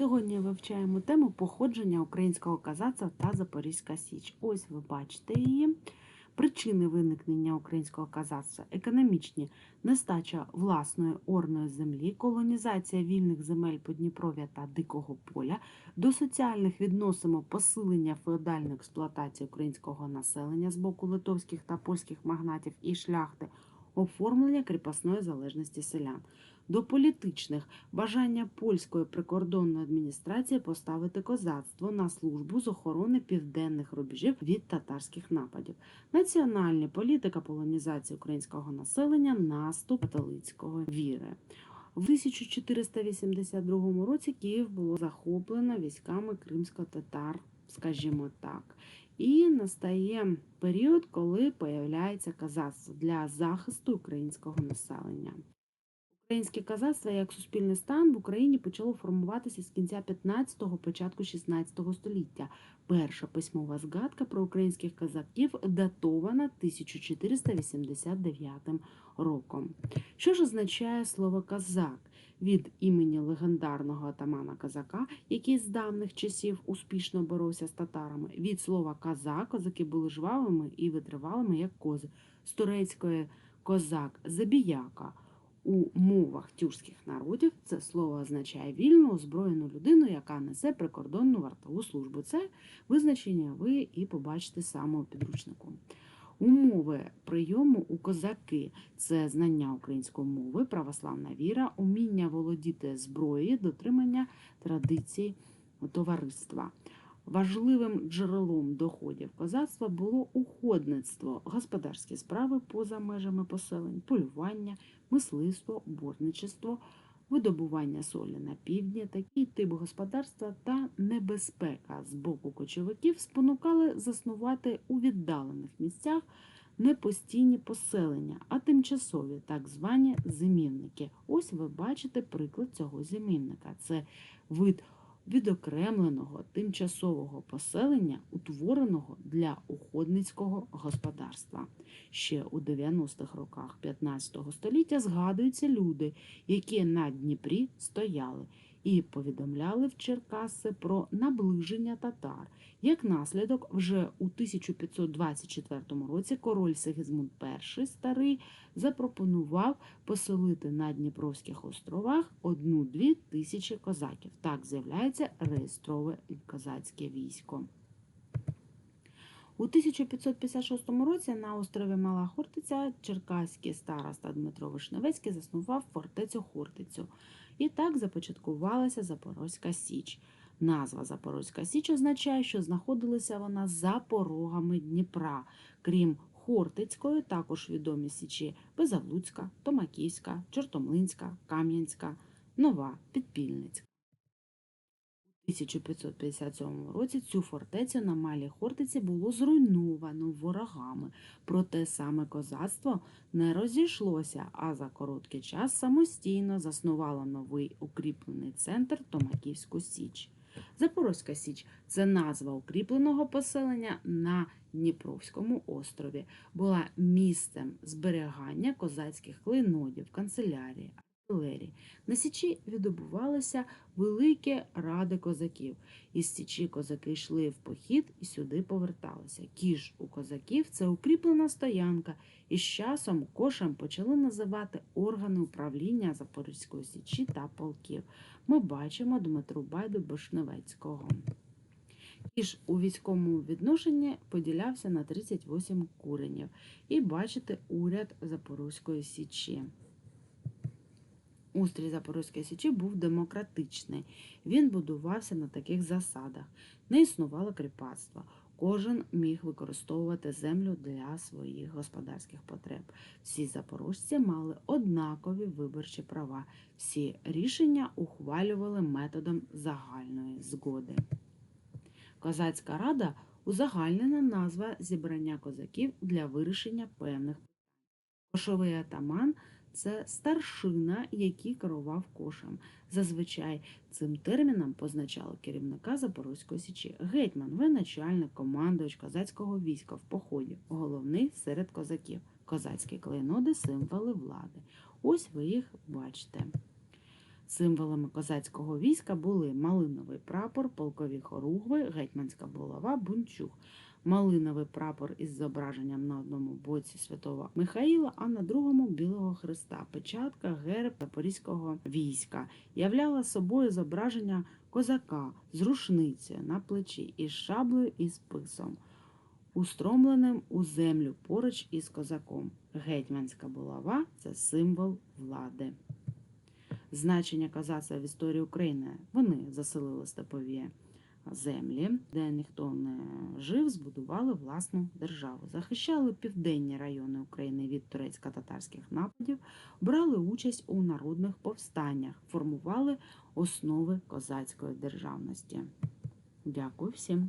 Сьогодні вивчаємо тему походження українського казацтва та Запорізька Січ. Ось ви бачите її. Причини виникнення українського казацтва економічні нестача власної орної землі, колонізація вільних земель Подніпров'я та Дикого поля. До соціальних відносимо посилення феодальної експлуатації українського населення з боку литовських та польських магнатів і шляхти, оформлення кріпосної залежності селян. До політичних бажання польської прикордонної адміністрації поставити козацтво на службу з охорони південних рубежів від татарських нападів. Національні політика полонізації українського населення, наступ католицької віри. В 1482 році Київ було захоплено військами кримсько-татар, скажімо так. І настає період, коли появляється казацтво для захисту українського населення. Українське казацтво як суспільний стан в Україні почало формуватися з кінця 15-го, початку 16 століття. Перша письмова згадка про українських казаків датована 1489 роком. Що ж означає слово казак? Від імені легендарного атамана казака, який з давних часів успішно боровся з татарами. Від слова казак козаки були жвавими і витривалими, як кози. З турецької козак забіяка. У мовах тюркських народів це слово означає вільну озброєну людину, яка несе прикордонну вартову службу. Це визначення ви і побачите саме у підручнику. Умови прийому у козаки це знання української мови, православна віра, уміння володіти зброєю, дотримання традицій товариства. Важливим джерелом доходів козацтва було уходництво, господарські справи поза межами поселень, полювання, мисливство, борничество, видобування солі на півдні. Такий тип господарства та небезпека з боку кочовиків спонукали заснувати у віддалених місцях не постійні поселення, а тимчасові, так звані зимівники. Ось ви бачите приклад цього зимівника. Це вид відокремленого тимчасового поселення, утвореного для уходницького господарства. Ще у 90-х роках 15 століття згадуються люди, які на Дніпрі стояли і повідомляли в Черкаси про наближення татар. Як наслідок, вже у 1524 році король Сигізмунд І старий запропонував поселити на Дніпровських островах одну-дві тисячі козаків. Так з'являється реєстрове козацьке військо. У 1556 році на острові Мала Хортиця черкаський староста Дмитро Вишневецький заснував фортецю Хортицю. І так започаткувалася Запорозька Січ. Назва Запорозька Січ означає, що знаходилася вона за порогами Дніпра, крім Хортицької, також відомі січі Безавлуцька, Томаківська, Чортомлинська, Кам'янська, Нова, Підпільницька. У 1557 році цю фортецю на Малій Хортиці було зруйновано ворогами, проте саме козацтво не розійшлося, а за короткий час самостійно заснувало новий укріплений центр Томаківську Січ. Запорозька Січ це назва укріпленого поселення на Дніпровському острові, була місцем зберігання козацьких клейнодів, канцелярії, артилерії. На Січі відбувалися великі ради козаків. Із Січі козаки йшли в похід і сюди поверталися. Кіж у козаків це укріплена стоянка, і з часом кошем почали називати органи управління Запорізької Січі та полків. Ми бачимо Дмитру Байду Бошневецького. Кіж у військовому відношенні поділявся на 38 куренів. І бачите уряд Запорозької Січі. Устрій Запорозької Січі був демократичний. Він будувався на таких засадах. Не існувало кріпацтва. Кожен міг використовувати землю для своїх господарських потреб. Всі запорожці мали однакові виборчі права. Всі рішення ухвалювали методом загальної згоди. Козацька рада узагальнена назва зібрання козаків для вирішення певних питань. Кошовий атаман це старшина, який керував кошем. Зазвичай цим терміном позначало керівника Запорозької січі. Гетьман, виначальник, командувач козацького війська в поході, головний серед козаків. Козацькі клейноди символи влади. Ось ви їх бачите. Символами козацького війська були малиновий прапор, полкові хоругви, гетьманська булава, бунчуг. Малиновий прапор із зображенням на одному боці святого Михаїла, а на другому білого хреста. Печатка, герб запорізького війська являла собою зображення козака з рушницею на плечі із шаблею і списом, устромленим у землю поруч із козаком. Гетьманська булава це символ влади. Значення козацтва в історії України вони заселили степові землі, де ніхто не жив, збудували власну державу, захищали південні райони України від турецько-татарських нападів, брали участь у народних повстаннях, формували основи козацької державності. Дякую всім.